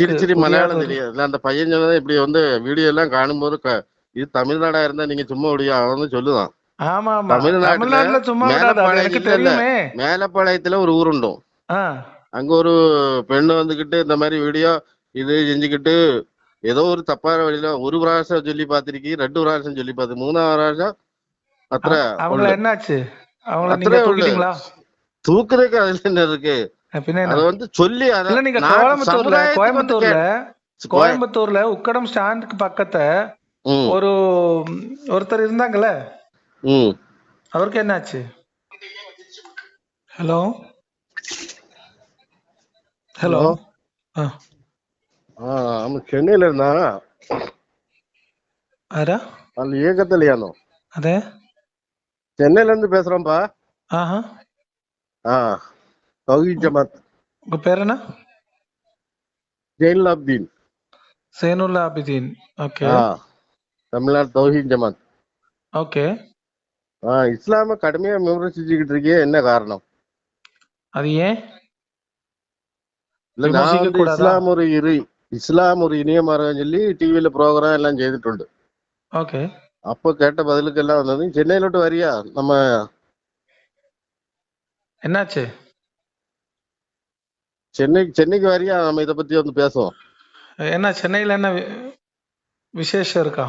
சிரி சிரி மலையாளம் தெரியாது. அந்த பையன் சொன்னதை இப்படி வந்து வீடியோ எல்லாம் காணும்போது இது தமிழ்நாடா இருந்தா நீங்க சும்மா விடியா அவன் சொல்லுதான். மேலப்பாளையத்துல ஒரு ஊருண்டும் அங்க ஒரு பெண்ணு வந்துகிட்டு இந்த மாதிரி வீடியோ இது செஞ்சுக்கிட்டு ஏதோ ஒரு தப்பான வழியில ஒரு பிராசம் சொல்லி பாத்திருக்கி ரெண்டு பிராசம் சொல்லி பாத்து மூணாவது பிராசம் அத்த என்னாச்சு? தூக்குறதுக்கு அதுல என்ன இருக்கு? அது வந்து சொல்லி அத இல்ல நீங்க நாட்டு கோயம்புத்தூர்ல கோயம்புத்தூர்ல உக்கடம் ஸ்டாண்டுக்கு பக்கத்த ஒரு ஒருத்தர் இருந்தாங்கல்ல? அவருக்கு என்னாச்சு? ஹலோ? ஹலோ? ஆமா சென்னையில இருந்தா ஆரா? அந்த இயக்கத்திலையானோ? அதே? சென்னையில இருந்து பேசுறோம்ப்பா ஆஹா. ஆ. தௌஹீத் ஜமாத் உங்க பேர் என்ன? ஜெயின்லாப்தீன். சேனுல்லா அபிதீன் ஓகே. ஆ தமிழ்நாடு தௌஹீத் ஜமாத் ஓகே. ஆ இஸ்லாம கடுமையா விமர்சிச்சுக்கிட்டு இருக்கே என்ன காரணம்? அது ஏன்? இல்ல நான் விமர்சிக்க வந்து கூடாதா இஸ்லாம் ஒரு இரு இஸ்லாம் ஒரு இனிய மார்க்கம் சொல்லி டிவியில ப்ரோக்ராம் எல்லாம் செய்துட்டு ஓகே. அப்ப கேட்ட பதிலுக்கு எல்லாம் வந்தது சென்னையில விட்டு வரியா? நம்ம என்னாச்சு? சென்னை சென்னைக்கு வரியா? நம்ம இத பத்தி வந்து பேசுவோம். என்ன சென்னையில என்ன விசேஷம் இருக்கா?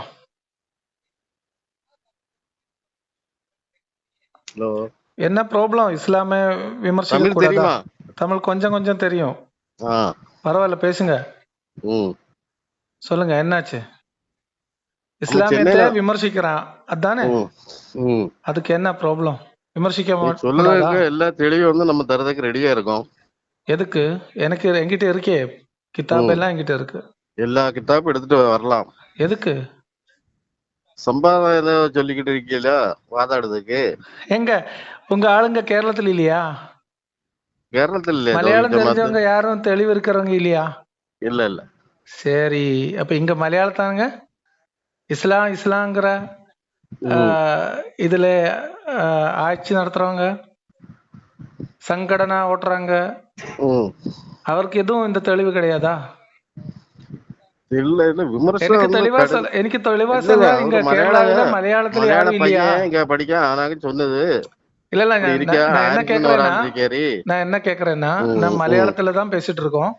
ஹலோ. என்ன ப்ராப்ளம்? இஸ்லாம கூடாதா? தெரியுமா? தமிழ் கொஞ்சம் கொஞ்சம் தெரியும். பரவாயில்ல பேசுங்க. சொல்லுங்க என்னாச்சு? இஸ்லாமியத்தை விமர்சிக்கிறான். அதானே? அதுக்கு என்ன ப்ராப்ளம்? விமர்சிக்க சொல்றதுக்கு எல்லா தெளிவும் வந்து நம்ம தரதுக்கு ரெடியா இருக்கோம். எதுக்கு? எனக்கு என்கிட்ட இருக்கே. கிதாப் எல்லாம் என்கிட்ட இருக்கு. எல்லா கிதாப்பும் எடுத்துட்டு வரலாம். எதுக்கு? சம்பாதம் ஏதோ சொல்லிக்கிட்டு இருக்கீங்களா? வாதாடுறதுக்கு. எங்க? உங்க ஆளுங்க கேரளத்துல இல்லையா? கேரளத்தில் தௌஹீத் மலையாளம் தெரிஞ்சவங்க யாரும் தெளிவு இருக்கிறவங்க இல்லையா? இல்ல இல்ல. சரி. அப்ப இங்க மலையாளத்தாங்க இஸ்லாம் இஸ்லாங்கிற இதுல ஆட்சி நடத்துறவங்க? சங்கடனா ஓட்டுறாங்க. ம். அவருக்கு எதுவும் இந்த தெளிவு கிடையாதா? இல்ல விமர்சனம் தெளிவா சொல்ல எனக்கு தெளிவா சொல்ல இங்க கேரளாவில மலையாளத்துல மலையாள யாரும் இல்லையா? இங்க படிக்க ஆனாங்க சொன்னது இல்ல இல்ல நான் என்ன கேக்குறேன்னா நான் என்ன கேக்குறேன்னா நான் மலையாளத்துல தான் பேசிட்டு இருக்கோம்.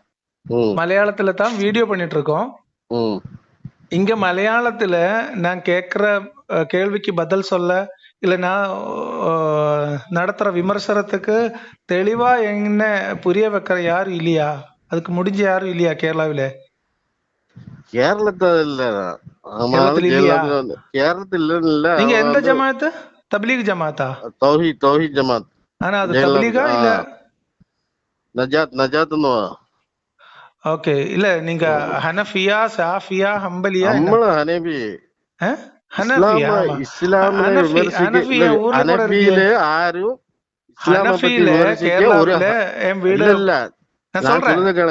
ம். மலையாளத்துல தான் வீடியோ பண்ணிட்டு இருக்கோம். ம். இங்க மலையாளத்துல நான் கேக்குற கேள்விக்கு பதில் சொல்ல இல்ல நான் அஹ், நடத்துற விமர்சனத்துக்கு தெளிவா என்ன புரிய வைக்கிற யாரும் இல்லையா? அதுக்கு முடிஞ்ச யாரும் இல்லையா கேரளாவில? கேரளத்துல இல்ல. ஆமாலும் கேரளத்துல இல்லையா? கேரளத்துல இல்ல. நீங்க எந்த ஜமாத்து தப்லீக் ஜமாத்தா? தௌஹீத் தௌஹீத் ஜமாத். ஆனா அது தப்லீகா இல்ல? நஜாத் நஜாத்னு ஓகே இல்ல நீங்க ஹனஃபியா சாஃபியா ஹம்பலியா நம்மளும் ஹனேபி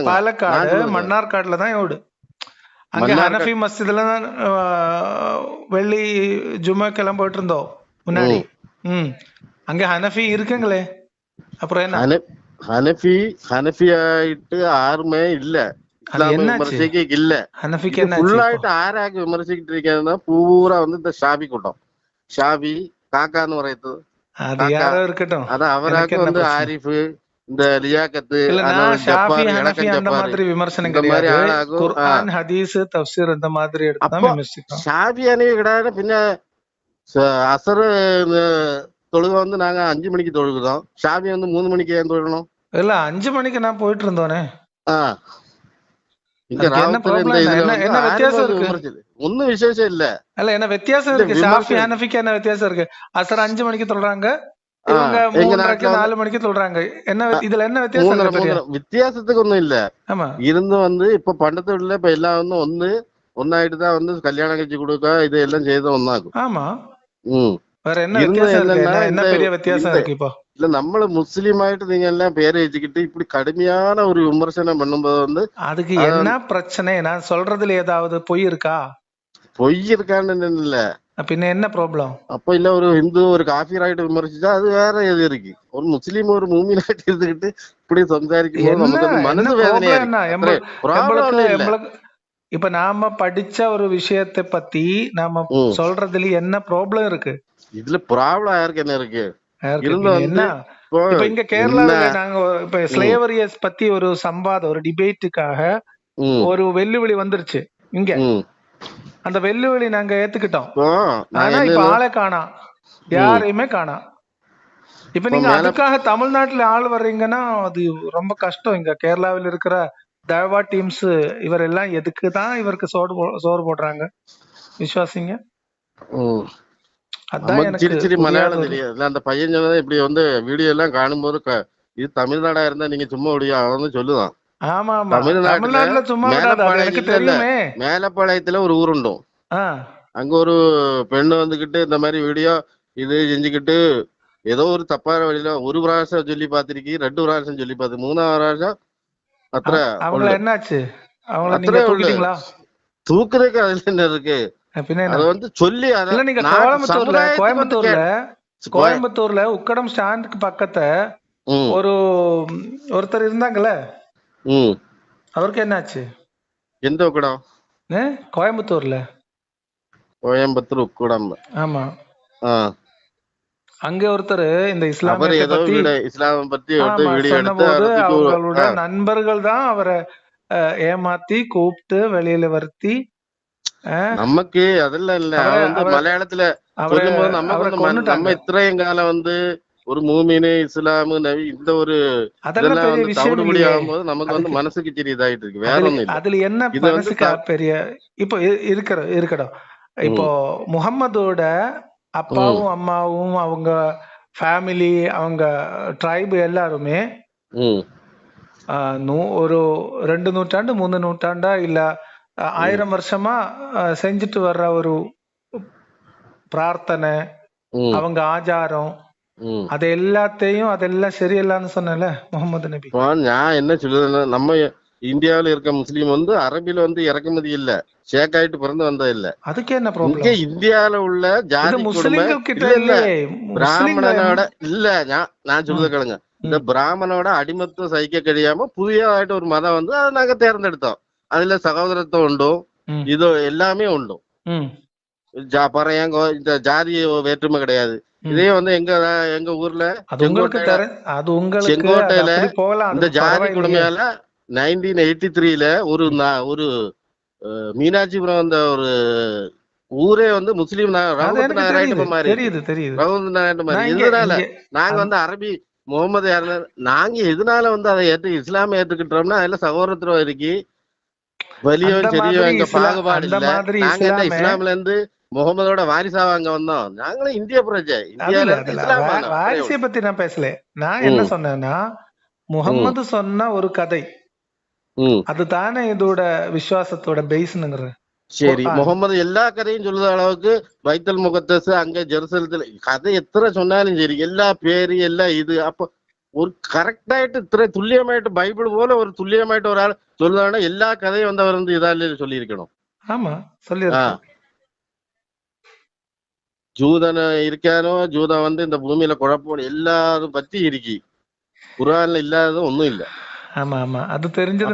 பாலக்காடு மன்னார்காடுல தான் வீடு அங்க ஹனஃபி மஸ்ஜித்ல தான் வெள்ளி ஜும்மாக்கெல்லாம் போயிட்டு இருந்தோம் முன்னாடி. ம். அங்க ஹனஃபி இருக்குங்களே. அப்புறம் என்ன? ஹன ஹனஃபி ஹனஃபி ஆயிட்டு யாருமே இல்ல. விமர்சிக்க இல்ல. ஃபுல்லாயிட்டு ஆராக்கு விமர்சிக்கிட்டு இருக்கிறதுனா பூரா வந்து இந்த ஷாபி கூட்டம். ஷாபி காக்கான்னு வரையது இருக்கட்டும். அதான் அவராக்கு வந்து ஆரிஃபு இந்த லியாக்கத்து அந்த அந்த மாதிரி விமர்சனம் கிடையாது. ஹதீஸ் தப்சீர் இந்த மாதிரி எடுத்து ஷாபி அணிவி கிடையாது பின்ன அசரு தொழுகை வந்து நாங்க அஞ்சு மணிக்கு தொழுகிறோம். ஷாபி வந்து மூணு மணிக்கு ஏன் தொழணும் இல்ல அஞ்சு மணிக்கு நான் போயிட்டு இருந்தோனே. என்ன வித்தியாசம் இருக்கு? விமர்சிது ஒன்னும் விசேஷம் இல்ல. என்ன வித்தியாசம் இருக்கு? ஷாஃபி ஹனஃபிக்கு என்ன வித்தியாசம் இருக்கு? அசர் அஞ்சு மணிக்கு சொல்றாங்க இவங்க மூன்றரைக்கு நாலு மணிக்கு சொல்றாங்க என்ன இதுல என்ன வித்தியாசம் வித்தியாசத்துக்கு ஒண்ணும் இல்ல. ஆமா. இருந்தும் வந்து இப்ப பண்டத்தை விடல இப்ப எல்லாம் வந்து ஒண்ணு ஒன்னாயிட்டு தான் வந்து கல்யாணம் கட்சி கொடுக்க இது எல்லாம் செய்த ஒன்னாகும் ஆமா. ம். வேற என்ன வித்தியாசம் என்ன பெரிய வித்தியாசம் இருக்கு இப்போ? இல்ல நம்மள முஸ்லீம் ஆயிட்டு நீங்க எல்லாம் பேரை வச்சுக்கிட்டு இப்படி கடுமையான ஒரு விமர்சனம் பண்ணும்போது வந்து அதுக்கு என்ன பிரச்சனை? நான் சொல்றதுல ஏதாவது பொய் இருக்கா? பொய் இருக்கான்னு இல்ல. பின்ன என்ன ப்ராப்ளம் அப்ப இல்ல ஒரு ஹிந்து ஒரு காஃபி ஆயிட்டு விமர்சிச்சா அது வேற எது இருக்கு. ஒரு முஸ்லீம் ஒரு மூமின் ஆயிட்டு இருந்துகிட்டு இப்படி சம்சாரிக்கும் நமக்கு மனது வேதனையா இப்ப நாம படிச்ச ஒரு விஷயத்தை பத்தி நாம சொல்றதுல என்ன ப்ராப்ளம் இருக்கு? இதுல ப்ராப்ளம் யாருக்கு என்ன இருக்கு? இப்போ இங்க என்ன? கேரளாவில நாங்க இப்ப ஸ்லேவரியஸ் பத்தி ஒரு சம்பாதம் ஒரு டிபேட்டுக்காக ஒரு வெல்லுவிளி வந்துருச்சு. இங்க. அந்த வெல்லுவிளி நாங்க ஏத்துக்கிட்டோம். ஆனா இப்ப ஆளே காணாம் யாரையுமே காணாம் இப்ப நீங்க அதுக்காக தமிழ்நாட்டுல ஆள் வர்றீங்கன்னா அது ரொம்ப கஷ்டம். இங்க கேரளாவில் இருக்கிற தேவா டீம்ஸ் இவர் எல்லாம் எதுக்கு தான் இவருக்கு சோறு சோறு போடுறாங்க? விசுவாசிங்க? ம். சிரி சிரி மலையாளம் தெரியாது. அந்த பையன் சொன்னதை இப்படி வந்து வீடியோ எல்லாம் காணும்போது இது தமிழ்நாடா இருந்தா நீங்க சும்மா ஒடியா அவன் சொல்லுதான். ஆமா ஆமா மேலப்பாளையத்துல ஒரு ஊருண்டும் அங்க ஒரு பெண்ணு வந்துகிட்டு இந்த மாதிரி வீடியோ இது செஞ்சுக்கிட்டு ஏதோ ஒரு தப்பான வழியில ஒரு பிராசம் சொல்லி பாத்திருக்கி ரெண்டு பிராசம் சொல்லி பாத்து மூணாவது பிராசம் அത്ര அவங்கள என்னாச்சு? அவங்கள தூக்குறதுக்கு அதுல என்ன இருக்கு? அது வந்து சொல்லி அத இல்ல நீங்க நாட்டு கோயம்புத்தூர்ல கோயம்புத்தூர்ல உக்கடம் ஸ்டாண்டுக்கு பக்கத்த ஒரு ஒருத்தர் இருந்தாங்கல்ல? அவருக்கு என்னாச்சு? எந்த உக்கடம்? கோயம்புத்தூர்ல. கோயம்புத்தூர் உக்கடம். ஆமா. அங்க ஒருத்தர் இந்த ஏதோ பத்தி இஸ்லாம் பத்தி அவங்களோட நண்பர்கள் தான் அவரை ஏமாத்தி கூப்பிட்டு வெளியில வருத்தி நமக்கு அதெல்லாம் இல்ல. வந்து மலையாளத்துல நம்ம இத்திரையும் காலம் வந்து ஒரு மூமினு இஸ்லாமு நவி இந்த ஒரு அதெல்லாம் வந்து தவிடுபடி ஆகும்போது நமக்கு வந்து மனசுக்கு சரி இதாயிட்டு இருக்கு வேற ஒண்ணு இல்ல. அதுல என்ன மனசுக்கு பெரிய இப்போ இருக்கிற இருக்கட்டும். இப்போ முகம்மதோட அப்பாவும் அம்மாவும் அவங்க ஃபேமிலி அவங்க ட்ரைபு எல்லாருமே ஒரு ரெண்டு நூற்றாண்டு மூணு நூற்றாண்டா இல்ல ஆயிரம் வருஷமா செஞ்சுட்டு வர்ற ஒரு பிரார்த்தனை அவங்க ஆச்சாரம் அது எல்லாத்தையும் அதெல்லாம் சரியில்லான்னு சொன்னல முகமது நபி. நான் என்ன சொல்றேன்னா நம்ம இந்தியாவில இருக்க முஸ்லீம் வந்து அரபில வந்து இறக்குமதி இல்ல. ஷேக் ஆயிட்டு பிறந்து வந்தது இல்ல. அதுக்கு என்ன ப்ராப்ளம் உள்ள ஜாதி இல்ல பிராமணனோட இல்ல நான் சொல்றது கேளுங்க. இந்த பிராமணோட அடிமத்துவம் சகிக்க கிடையாம புதியதாയിട്ട് ஒரு மதம் வந்து அதை நாங்க தேர்ந்தெடுத்தோம். அதுல சகோதரத்துவம் உண்டும் ம், இது எல்லாமே உண்டும் ம், ஜா- പറയാൻ கோ- இந்த ஜாதி வேற்றுமை கிடையாது ம். இதே வந்து எங்க எங்க ஊர்ல அது உங்களுக்கு செங்கோட்டையில தெரி அது உங்களுக்கு அது செங்கோட்டையில அப்படி போகலாம் இந்த அது ஜாதி பரவாயில்லையே கொடுமையால நைன்டீன் எயிட்டி த்ரீல ஒரு ம். நா- ஒரு அஹ், மீனாட்சிபுரம் அந்த ஒரு ஊரே வந்து முஸ்லீம் நா- அது ரவுத் எனக்கு நாயராயிட்டு தெரியுது இப்ப மாறி இருக்கு தெரியுது தெரியுது ரவுத் நாயராயிட்டு மாறி நான் இங்க எதனால இங்க நாங்க அந் வந்து அரபி முகமது யாருன்னா நாங்க எதனால வந்து அதை ஏத்து இஸ்லாமை ஏத்துக்கிட்டோம்னா அதுல சகோதரத்துவம் இருக்கு வலியும் சரியவங்க பாகுபாடு இல்ல. நாங்க என்ன இஸ்லாம்ல இருந்து முகமதோட வாரிசா அங்க வந்தோம். நாங்களும் இந்திய பிரஜை இந்தியால வாரிசை பத்தி நான் பேசல. நான் என்ன சொன்னேன்னா முகமது சொன்ன ஒரு கதை. அதுதானே இதோட விசுவாசத்தோட பேஸ்னுங்கிற சரி முகமது எல்லா கதையும் சொல்ற அளவுக்கு வைத்தல் முகத்தஸ் அங்க ஜெருசலத்துல கதை எத்தனை சொன்னாலும் சரி எல்லா பேரு எல்லா இது அப்போ ஒரு കറക്റ്റായിട്ട് ഇത്ര തുല്യമായിട്ട് ബൈബിൾ പോലെ ഒരു തുല്യമായിട്ട് ഒരാൾ ചൊല്ലുന്നതാണ് എല്ലാ കഥയും എന്താ പറയുന്നത് ഇതാലേ ചൊല്ലിയിരിക്കണോ ஆமா சொல்லி ஜூதன் இருக்கானோ ஜூதன் வந்து இந்த பூமியில குழப்பம் எல்லாரும் பத்தி இருக்கி. குரான்ல இல்லாதது ஒண்ணும் இல்ல. ஆமா ஆமா. அது தெரிஞ்சது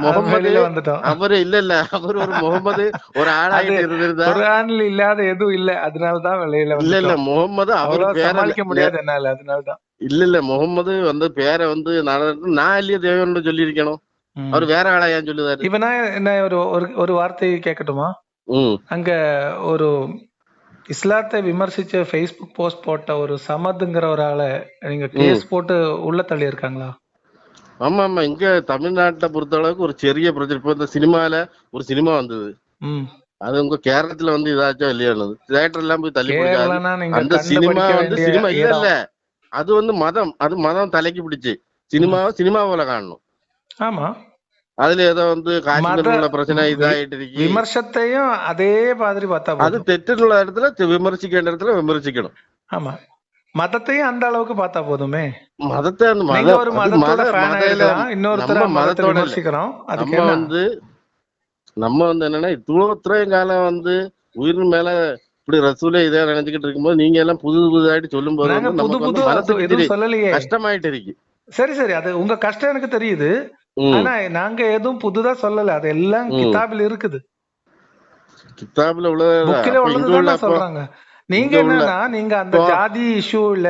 முகமது அவரு இல்ல இல்ல. அவர் ஒரு முகமது ஒரு ஆளாயிட்டு இருந்திருந்தா குரான்ல இல்லாத எதுவும் இல்ல. அதனால தான் வெளியில இல்ல இல்ல. முகமது அவர் சமாளிக்க முடியாது என்னால. அதனால தான். இல்ல இல்ல. முகம்மது வந்து பேரை வந்து நான் இல்லையே தேவன் சொல்லியிருக்கணும். அவர் வேற ஆளா ஏன் சொல்லுதாரு? இப்ப நான் என்ன ஒரு ஒரு வார்த்தை கேட்கட்டுமா அங்க ஒரு இஸ்லாத்தை விமர்சிச்ச ஃபேஸ்புக் போஸ்ட் போட்ட ஒரு சமதுங்கிற ஒரு ஆளை நீங்க கேஸ் போட்டு உள்ள தள்ளி இருக்காங்களா ஆமா ஆமா. இங்க தமிழ்நாட்டுல பொறுத்த அளவுக்கு ஒரு பெரிய பிரச்சனை. இப்ப இந்த சினிமால ஒரு சினிமா வந்தது. அது உங்க கேரளத்துல வந்து இதாச்சும் இல்லையானது தியேட்டர் எல்லாம் போய் தள்ளி அந்த சினிமா வந்து சினிமா இல்ல இல்ல. அது வந்து மதம் அது மதம் தலைக்கு பிடிச்சு. சினிமாவை சினிமாவில காணணும். ஆமா. அதுல ஏதோ வந்து காஷ்மீர்ல பிரச்சனை இதாயிட்டு இருக்கு. விமர்சத்தையும் அதே மாதிரி பார்த்தா அது தெற்றுள்ள இடத்துல விமர்சிக்க வேண்டிய இடத்துல விமர்சிக்கணும். ஆமா. மதத்தையும் அந்த அளவுக்கு பார்த்தா போதுமே. மதத்தை அந்த மத ஒரு மதத்தோட இன்னொருத்தர மதத்தை விமர்சிக்கிறோம். நம்ம வந்து நம்ம வந்து என்னன்னா இவ்வளோ காலம் வந்து உயிரின் மேல இப்படி ரசூலே இதே நினைச்சுக்கிட்டு இருக்கும்போது நீங்க எல்லாம் புது புதுதாயிட்டு சொல்லும் போது புது புது சொல்லலையே. கஷ்டமாயிட்டு இருக்கு. சரி சரி. அது உங்க கஷ்டம் எனக்கு தெரியுது. ஆனா நாங்க எதுவும் புதுதா சொல்லல. அது எல்லாம் கிதாபில் இருக்குது. கிதாபில் உள்ளதுதான் சொல்றாங்க. நீங்க என்னன்னா நீங்க அந்த ஜாதி இஷ்யூல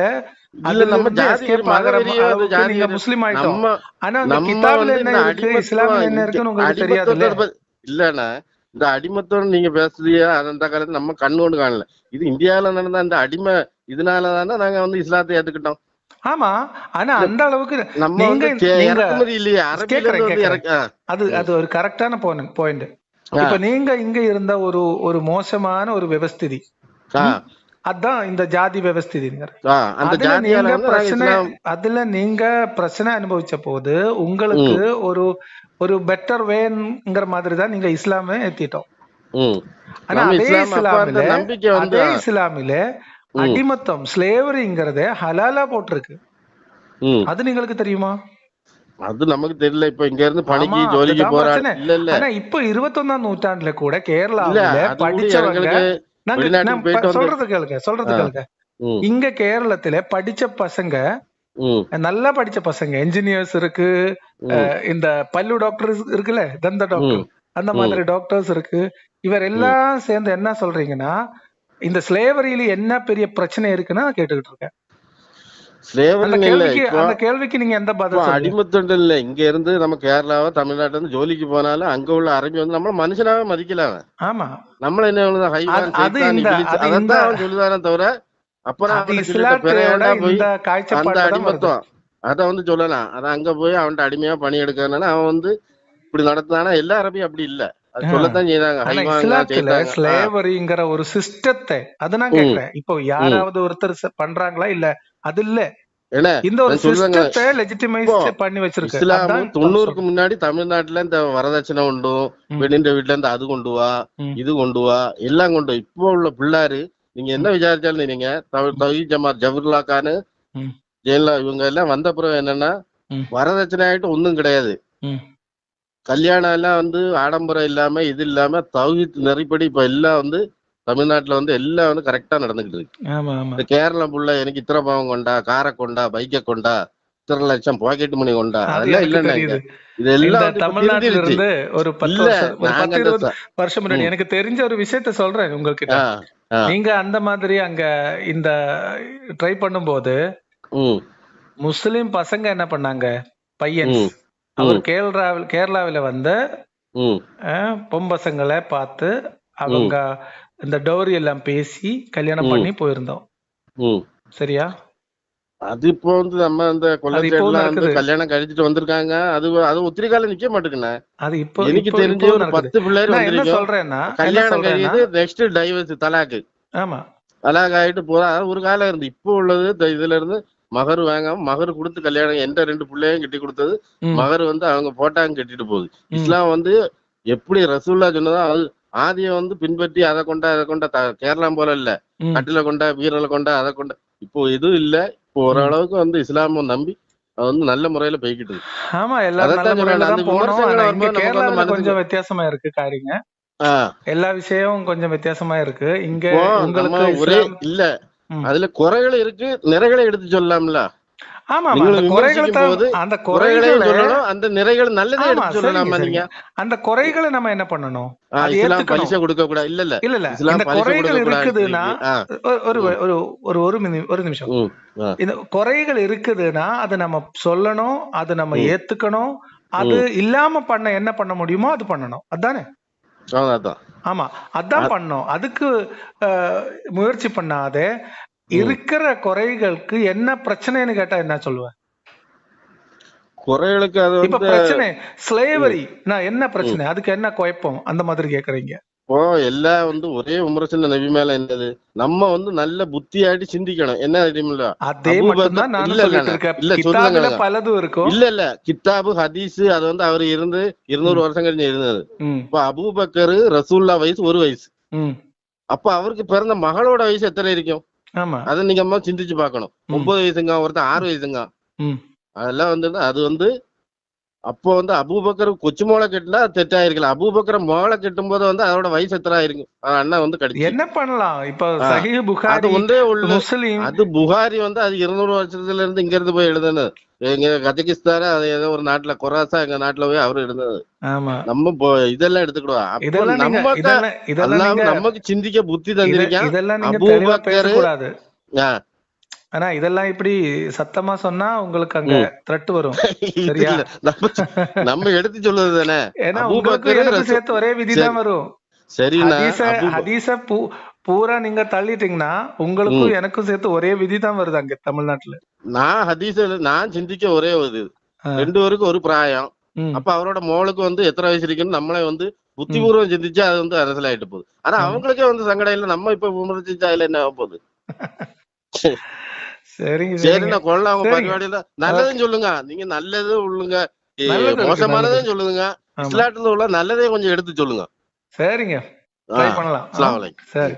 நம்ம முஸ்லிம் ஆயிட்டோம். ஆனா அந்த கிதாபில் என்ன இருக்கு? இஸ்லாம்ல என்ன இருக்குன்னு உங்களுக்கு தெரியாது இல்லண்ணா. இந்த அடிமத்தம் நீங்க பேசுறீங்க அந்த காலத்துல நம்ம கண்ணு கொண்டு காணல. இது இந்தியாவுல நடந்த அந்த அடிமை இதனாலதானே நாங்க வந்து இஸ்லாத்தை ஏத்துக்கிட்டோம். ஆமா. ஆனா அந்த அளவுக்கு நம்ம இறக்குமதி இல்லையே. அது அது ஒரு கரெக்டான பாயிண்ட் இப்ப நீங்க இங்க இருந்த ஒரு ஒரு மோசமான ஒரு விவஸ்திதி. அதான் இந்த ஜாதி விவஸ்திதிங்கிற. ஆ, அந்த அதுல நீங்க பிரச்சனை இஸ்லாம் அதுல நீங்க பிரச்சனை அனுபவிச்ச போது உங்களுக்கு ஒரு ஒரு பெட்டர் வேங்கிற மாதிரி தான் நீங்க இஸ்லாமே ஏத்திட்டோம். ஆனா அதே இஸ்லாமில அதே அடிமத்தம் ஸ்லேவரிங்கிறத ஹலாலா போட்டிருக்கு. அது உங்களுக்கு தெரியுமா? அது நமக்கு தெரியல. இப்ப இங்க இருந்து பணிக்கு ஜோலிக்கு போறாங்க. இல்ல இல்ல. ஆனா இப்ப இருபத்தொன்னாம் நூற்றாண்டுல கூட கேரளாவில கூட படிச்சவங்க சொல்றது கேளுங்க சொல்றது. கேளுங்க. இங்க கேரளத்துல படிச்ச பசங்க நல்லா படிச்ச பசங்க என்ஜினியர்ஸ் இருக்கு இந்த பல்லு டாக்டர் இருக்குல்ல தந்த டாக்டர் அந்த மாதிரி டாக்டர்ஸ் இருக்கு. இவர் எல்லாம் சேர்ந்து என்ன சொல்றீங்கன்னா இந்த ஸ்லேவரியில என்ன பெரிய பிரச்சனை இருக்குன்னு கேட்டுக்கிட்டு இருக்கேன். கேள்விக்கு நீங்க எந்த அடிமத்தொண்டு இல்ல இங்க இருந்து நம்ம கேரளாவோ தமிழ்நாட்டுல இருந்து ஜோலிக்கு போனாலும் அங்க உள்ள அரபி வந்து நம்மள மனுஷனாவே மதிக்கல ஆமா. நம்மள என்ன அதான் அவன் சொல்லுதானே தவிர அப்புறம் அந்த அடிமத்தம். அத வந்து சொல்லலாம். அத அங்க போய் அவன்கிட்ட அடிமையா பணி எடுக்கிறதுனால அவன் வந்து இப்படி நடத்தானா எல்லா அரபியும் அப்படி இல்ல. சொல்லத்தான் செய்யறாங்க ஸ்லேவரிங்கிற ஒரு சிஸ்டத்தை அது நான். கேக்குறேன் இப்போ யாராவது ஒருத்தர் பண்றாங்களா இல்ல அது இல்ல இந்த ஒரு. சிஸ்டத்தை லெஜிட்டிமைஸ் பண்ணி தொண்ணூறுக்கு முன்னாடி தமிழ்நாட்டுல இந்த வரதட்சணை ம். பெண்ணின்ற வீட்டுல இருந்து அது கொண்டு வா. இது கொண்டு வா எல்லாம் கொண்டு. இப்போ உள்ள பிள்ளாரு நீங்க என்ன விசாரிச்சாலும் நீங்க தவி ஜமாத் ஜவஹர்லா கானு. ஜெயலலிதா இவங்க எல்லாம் வந்த பிறகு என்னன்னா. வரதட்சணை ஆயிட்டு ஒண்ணும் கிடையாது. கல்யாணம் எல்லாம் வந்து ஆடம்பரம் இல்லாம இது இல்லாம தகுதி நெறிப்படி இப்ப எல்லாம் வந்து தமிழ்நாட்டுல வந்து எல்லாம் வந்து கரெக்டா நடந்துகிட்டு இருக்கு. ஆமா ஆமா. இந்த கேரளா புள்ள எனக்கு இத்தனை பவன் கொண்டா காரை கொண்டா பைக்கை கொண்டா இத்தனை லட்சம் பாக்கெட் மணி கொண்டா அது அதெல்லாம் எனக்கு இல்லைன்னா தெரியுது. இது எல்லாம் இந்த வந்து இப்ப தமிழ்நாட்டுல. இருந்து ஒரு பத்து இல்ல வருஷம் முன்னாடி. எனக்கு தெரிஞ்ச ஒரு விஷயத்த சொல்றேன் ஆ, நீங்க அந்த மாதிரி அங்க இந்த ட்ரை பண்ணும்போது முஸ்லிம் பசங்க என்ன பண்ணாங்க? பையன்ஸ். ம், அவர். கேரளாவில் கேரளாவில வந்து ம், அஹ், பொம் பசங்களை பார்த்து அவங்க இந்த டோரி எல்லாம் பேசி கல்யாணம். பண்ணி போயிருந்தோம் ம். சரியா அது இப்போ வந்து நம்ம இந்த நடக்குது. கல்யாணம் கழிச்சிட்டு வந்திருக்காங்க அது அது ஒத்திரி காலம் நிக்க மாட்டேங்குண்ணே அது இப்போ எனக்கு இப்போ- தெரிஞ்சு ஒரு. பத்து பிள்ளைகள் நான் என்ன சொல்றேன்னா கல்யாணம் கழியுது நெக்ஸ்ட் டைவர்ஸ் தலாக்கு ஆமா தலாக் ஆயிட்டு போறா ஒரு காலம் இருந்து இப்போ உள்ளது இதுல இருந்து மகர் வாங்காம மகர் கொடுத்து கல்யாணம் எந்த ரெண்டு பிள்ளையும் கட்டி கொடுத்தது மகர் வந்து அவங்க போட்டாங்க கட்டிட்டு போகுது. இஸ்லாம் வந்து எப்படி ரசூல்லா சொன்னதோ அது ஆதியம் வந்து பின்பற்றி அதை கொண்டா அதை கொண்டா கேரளம் போல இல்ல. கட்டில கொண்டா வீரல கொண்டா அதை கொண்டா இப்போ இதுவும் இல்ல. இப்போ ஓரளவுக்கு வந்து இஸ்லாம நம்பி அது வந்து நல்ல முறையில போய்கிட்டு இருக்கு. ஆமா எல்லாரும் கொஞ்சம் வித்தியாசமா இருக்கு காரிங்க எல்லா விஷயமும் கொஞ்சம் வித்தியாசமா இருக்கு. இங்க உங்களுக்கு ஒரே இல்ல. அதுல குறைகள் இருக்கு. நிறைகளை எடுத்து சொல்லலாம்ல. ஆமா அந்த குறைகளை அந்த குறைகளை அந்த நிறைகள் நல்லதை சொல்லலாமா நீங்க? அந்த குறைகளை நம்ம என்ன பண்ணணும்? ஆ, அது இஸ்லாம் ஏத்துக்கணும் பலிசை கொடுக்க கூடாது. இல்ல இல்ல. இல்ல இந்த குறைகள் இருக்குதுன்னா ஒரு ஒரு ஒரு ஒரு ஒரு மினி- ஒரு நிமிஷம். இந்த குறைகள் இருக்குதுன்னா அது நம்ம சொல்லணும் அது நம்ம. ஏத்துக்கணும். அது இல்லாம பண்ண என்ன பண்ண முடியுமோ அது பண்ணணும். அதானே? ஆமா. அதான் பண்ணோம் அதுக்கு முயற்சி பண்ணாதே இருக்கிற குறைகளுக்கு என்ன பிரச்சனைன்னு கேட்டா என்ன சொல்லுவேன் குறைகளுக்கு அது இப்ப பிரச்சனை ஸ்லேவரி நான் என்ன பிரச்சனை? அதுக்கு என்ன குழப்பம்? அந்த மாதிரி கேக்குறீங்க. இப்போ எல்லாம் வந்து ஒரே விமர்சன நபி மேல என்னது? நம்ம வந்து நல்ல புத்தியாட்டி சிந்திக்கணும். என்ன தெரியுமில்ல? அதே மட்டும்தான் இல்ல, சொல்லுங்க. பலதும் இருக்கும் இல்ல இல்ல. கித்தாபு ஹதீஸ் அது வந்து அவர் இருந்து இருநூறு வருஷம் கழிஞ்சு இருந்தது. இப்ப அபூபக்கர் ரசூல்லா வயசு ஒரு வயசு. அப்ப அவருக்கு பிறந்த மகளோட வயசு எத்தனை இருக்கும்? அதை நீங்க அம்மா சிந்திச்சு பார்க்கணும். ம். ஒன்பது வயசுங்க ஒருத்தன் ஆறு வயசுங்க அதெல்லாம் வந்து அது வந்து அப்போ வந்து அபூபக்கர் கொச்சு மோளை கட்டினா தெட்டா இருக்கலாம் அபூபக்கர் மோளை கட்டும் போது வந்து அதோட வயசு எத்தனா இருக்கும் அண்ணா வந்து கிடைச்சு. என்ன பண்ணலாம்? இப்ப சஹீஹ் புகாரி அது ஒன்றே உள்ள முஸ்லீம். அது புகாரி வந்து அது இருநூறு வருஷத்துல இருந்து இங்க இருந்து போய் எழுதுனது. எங்க கஜகிஸ்தான அது ஏதோ ஒரு நாட்டுல கொராசா எங்க நாட்டுல போய் அவரு எழுதுனது. நம்ம இதெல்லாம் எடுத்துக்கிடுவோம். நமக்கு நமக்கு சிந்திக்க புத்தி தந்திருக்கேன். அபூபக்கர் ஆனா இதெல்லாம் இப்படி சத்தமா சொன்னா உங்களுக்கு அங்க. த்ரெட் வரும். சரியா? நம்ம எடுத்து சொல்லுது தானே? ஏன்னா உங்களுக்கு எனக்கு சேர்த்து ஒரே விதி தான் வரும். அபூப- ஹதீஸ பூ- பூரா நீங்க தள்ளிட்டீங்கன்னா உங்களுக்கும் எனக்கும் சேர்த்து ஒரே விதி தான் வருது அங்க தமிழ்நாட்டுல. நான் ஹதீஸ் நான் சிந்திக்க ஒரே ஒரு இது. ரெண்டு பேருக்கும் ஒரு பிராயம். அப்ப அவரோட மோளுக்கு வந்து எத்தனை வயசு இருக்குன்னு நம்மளே வந்து புத்திபூர்வம் சிந்திச்சு அது வந்து அரசியலாயிட்டு போகுது. ஆனா. அவங்களுக்கே வந்து சங்கடம் இல்ல நம்ம இப்ப விமர்சிச்சா அதுல என்ன ஆக போகுது? சரிங்க சரி சரிங்க நான் கொள்ள அவங்க சரிங்க. பரிபாடியில நல்லதும் சொல்லுங்க. நீங்க நல்லதும் உள்ளுங்க. நல்லது மோசமானதையும் சொல்லுங்க. இஸ்லாத்துல உள்ள நல்லதையும் கொஞ்சம் எடுத்து சொல்லுங்க. சரிங்க. ட்ரை பண்ணலாம். சரி.